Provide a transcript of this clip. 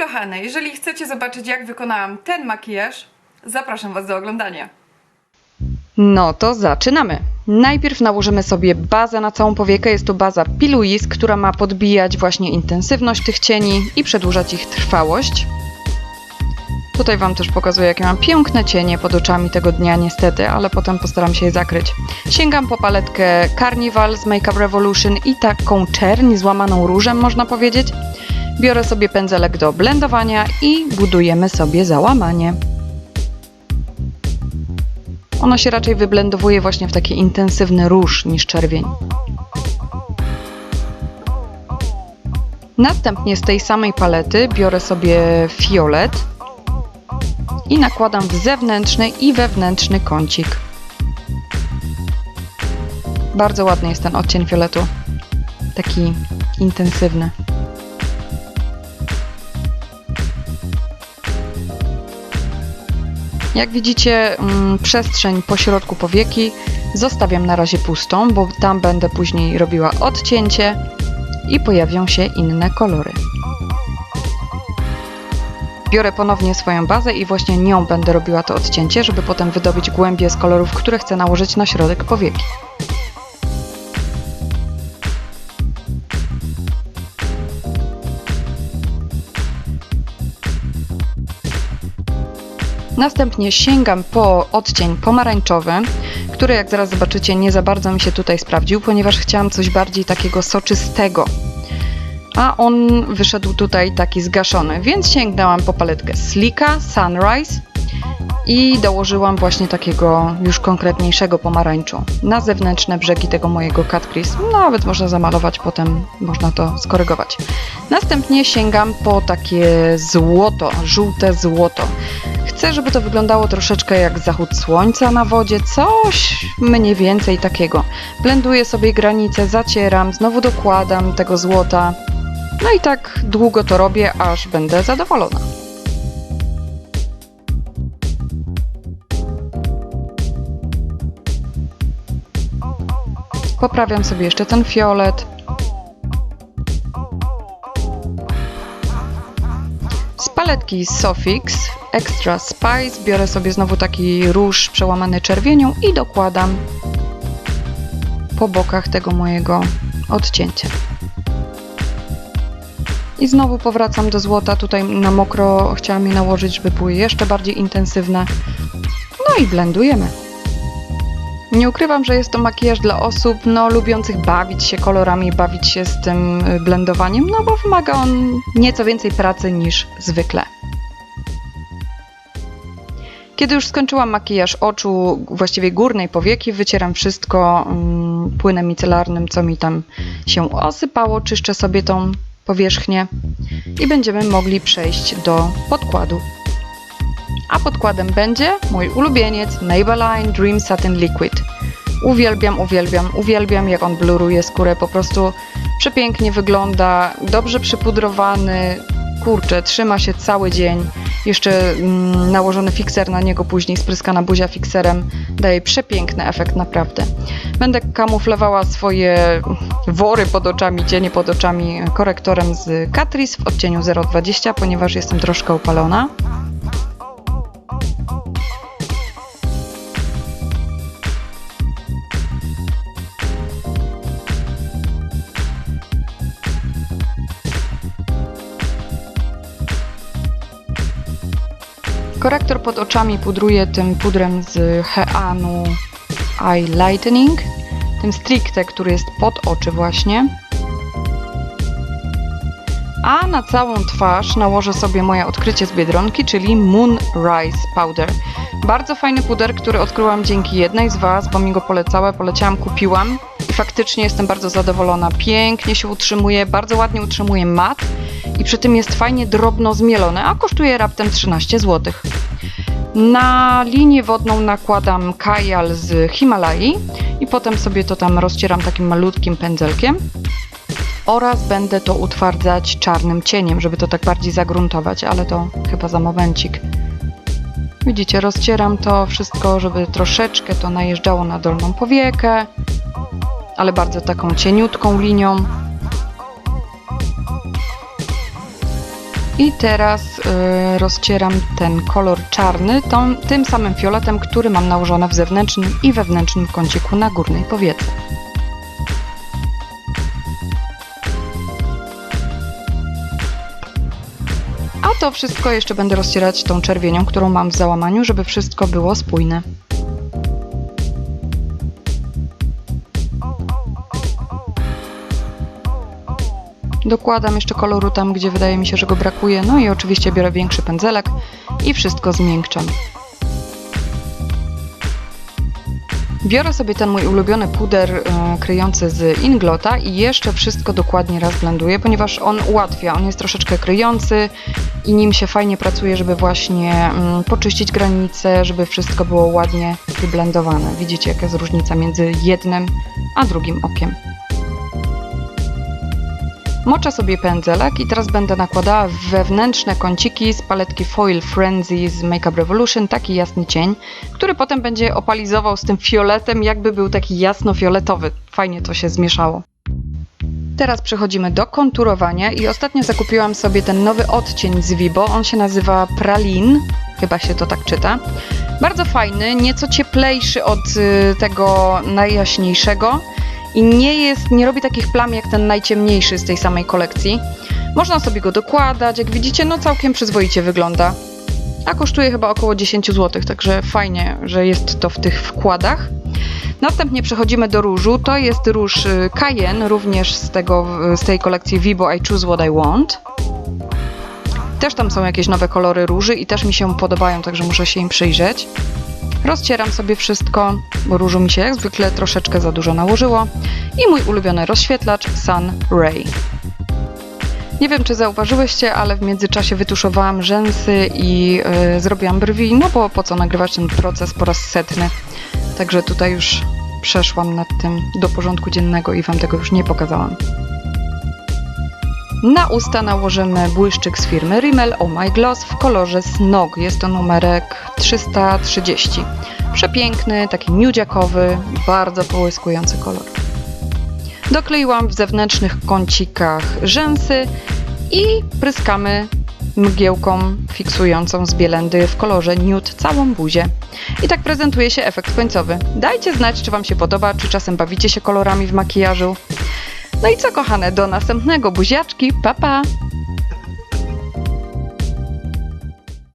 kochane, jeżeli chcecie zobaczyć jak wykonałam ten makijaż, zapraszam Was do oglądania. No to zaczynamy. Najpierw nałożymy sobie bazę na całą powiekę. Jest to baza Piluis, która ma podbijać właśnie intensywność tych cieni i przedłużać ich trwałość. Tutaj Wam też pokazuję, jakie mam piękne cienie pod oczami tego dnia, niestety, ale potem postaram się je zakryć. Sięgam po paletkę Carnival z Makeup Revolution i taką czerń złamaną różem, można powiedzieć. Biorę sobie pędzelek do blendowania i budujemy sobie załamanie. Ono się raczej wyblendowuje właśnie w taki intensywny róż niż czerwień. Następnie z tej samej palety biorę sobie fiolet i nakładam w zewnętrzny i wewnętrzny kącik. Bardzo ładny jest ten odcień fioletu. Taki intensywny. Jak widzicie, mm, przestrzeń po środku powieki zostawiam na razie pustą, bo tam będę później robiła odcięcie i pojawią się inne kolory. Biorę ponownie swoją bazę i właśnie nią będę robiła to odcięcie, żeby potem wydobyć głębie z kolorów, które chcę nałożyć na środek powieki. Następnie sięgam po odcień pomarańczowy, który jak zaraz zobaczycie nie za bardzo mi się tutaj sprawdził, ponieważ chciałam coś bardziej takiego soczystego. A on wyszedł tutaj taki zgaszony, więc sięgnęłam po paletkę Slika Sunrise i dołożyłam właśnie takiego już konkretniejszego pomarańczu na zewnętrzne brzegi tego mojego cut crease. Nawet można zamalować, potem można to skorygować. Następnie sięgam po takie złoto, żółte złoto. Chcę, żeby to wyglądało troszeczkę jak zachód słońca na wodzie, coś mniej więcej takiego. Blenduję sobie granice, zacieram, znowu dokładam tego złota. No i tak długo to robię, aż będę zadowolona. Poprawiam sobie jeszcze ten fiolet. Z paletki Sofix Extra Spice biorę sobie znowu taki róż przełamany czerwienią i dokładam po bokach tego mojego odcięcia. I znowu powracam do złota. Tutaj na mokro chciałam je nałożyć, żeby były jeszcze bardziej intensywne. No i blendujemy. Nie ukrywam, że jest to makijaż dla osób no, lubiących bawić się kolorami, bawić się z tym y, blendowaniem, no bo wymaga on nieco więcej pracy niż zwykle. Kiedy już skończyłam makijaż oczu, właściwie górnej powieki, wycieram wszystko mm, płynem micelarnym, co mi tam się osypało, czyszczę sobie tą powierzchnię i będziemy mogli przejść do podkładu. A podkładem będzie mój ulubieniec Maybelline Dream Satin Liquid. Uwielbiam, uwielbiam, uwielbiam jak on bluruje skórę, po prostu przepięknie wygląda, dobrze przypudrowany, kurczę, trzyma się cały dzień. Jeszcze mm, nałożony fikser na niego później, spryskana buzia fikserem, daje przepiękny efekt naprawdę. Będę kamuflowała swoje wory pod oczami, cienie pod oczami korektorem z Catrice w odcieniu 020, ponieważ jestem troszkę opalona. Korektor pod oczami pudruję tym pudrem z Heanu Eye Lightening, tym stricte, który jest pod oczy właśnie. A na całą twarz nałożę sobie moje odkrycie z Biedronki, czyli Moonrise Powder. Bardzo fajny puder, który odkryłam dzięki jednej z Was, bo mi go polecała, poleciałam, kupiłam i faktycznie jestem bardzo zadowolona. Pięknie się utrzymuje, bardzo ładnie utrzymuje mat i przy tym jest fajnie drobno zmielone, a kosztuje raptem 13 zł. Na linię wodną nakładam kajal z Himalai i potem sobie to tam rozcieram takim malutkim pędzelkiem oraz będę to utwardzać czarnym cieniem, żeby to tak bardziej zagruntować, ale to chyba za momencik. Widzicie, rozcieram to wszystko, żeby troszeczkę to najeżdżało na dolną powiekę, ale bardzo taką cieniutką linią. I teraz y, rozcieram ten kolor czarny tą, tym samym fioletem, który mam nałożone w zewnętrznym i wewnętrznym kąciku na górnej powiece. A to wszystko jeszcze będę rozcierać tą czerwienią, którą mam w załamaniu, żeby wszystko było spójne. Dokładam jeszcze koloru tam, gdzie wydaje mi się, że go brakuje. No i oczywiście biorę większy pędzelek i wszystko zmiękczam. Biorę sobie ten mój ulubiony puder e, kryjący z Inglota i jeszcze wszystko dokładnie raz blenduję, ponieważ on ułatwia. On jest troszeczkę kryjący i nim się fajnie pracuje, żeby właśnie mm, poczyścić granice, żeby wszystko było ładnie wyblendowane. Widzicie, jaka jest różnica między jednym a drugim okiem. Moczę sobie pędzelek i teraz będę nakładała wewnętrzne kąciki z paletki Foil Frenzy z Makeup Revolution taki jasny cień, który potem będzie opalizował z tym fioletem, jakby był taki jasno-fioletowy. Fajnie to się zmieszało. Teraz przechodzimy do konturowania i ostatnio zakupiłam sobie ten nowy odcień z Vibo. On się nazywa Pralin, chyba się to tak czyta. Bardzo fajny, nieco cieplejszy od y, tego najjaśniejszego i nie jest, nie robi takich plam jak ten najciemniejszy z tej samej kolekcji. Można sobie go dokładać, jak widzicie, no całkiem przyzwoicie wygląda. A kosztuje chyba około 10 zł, także fajnie, że jest to w tych wkładach. Następnie przechodzimy do różu. To jest róż y, Cayenne, również z, tego, z tej kolekcji Vibo I Choose What I Want. Też tam są jakieś nowe kolory róży i też mi się podobają, także muszę się im przyjrzeć. Rozcieram sobie wszystko, bo różu mi się jak zwykle troszeczkę za dużo nałożyło. I mój ulubiony rozświetlacz Sun Ray. Nie wiem, czy zauważyłyście, ale w międzyczasie wytuszowałam rzęsy i yy, zrobiłam brwi, no bo po co nagrywać ten proces po raz setny. Także tutaj już przeszłam nad tym do porządku dziennego i Wam tego już nie pokazałam. Na usta nałożymy błyszczyk z firmy Rimmel Oh My Gloss w kolorze Snog. Jest to numerek 330. Przepiękny, taki miudziakowy, bardzo połyskujący kolor. Dokleiłam w zewnętrznych kącikach rzęsy i pryskamy mgiełką fiksującą z bielendy w kolorze nude całą buzię. I tak prezentuje się efekt końcowy. Dajcie znać, czy Wam się podoba, czy czasem bawicie się kolorami w makijażu. No i co kochane, do następnego buziaczki, pa pa!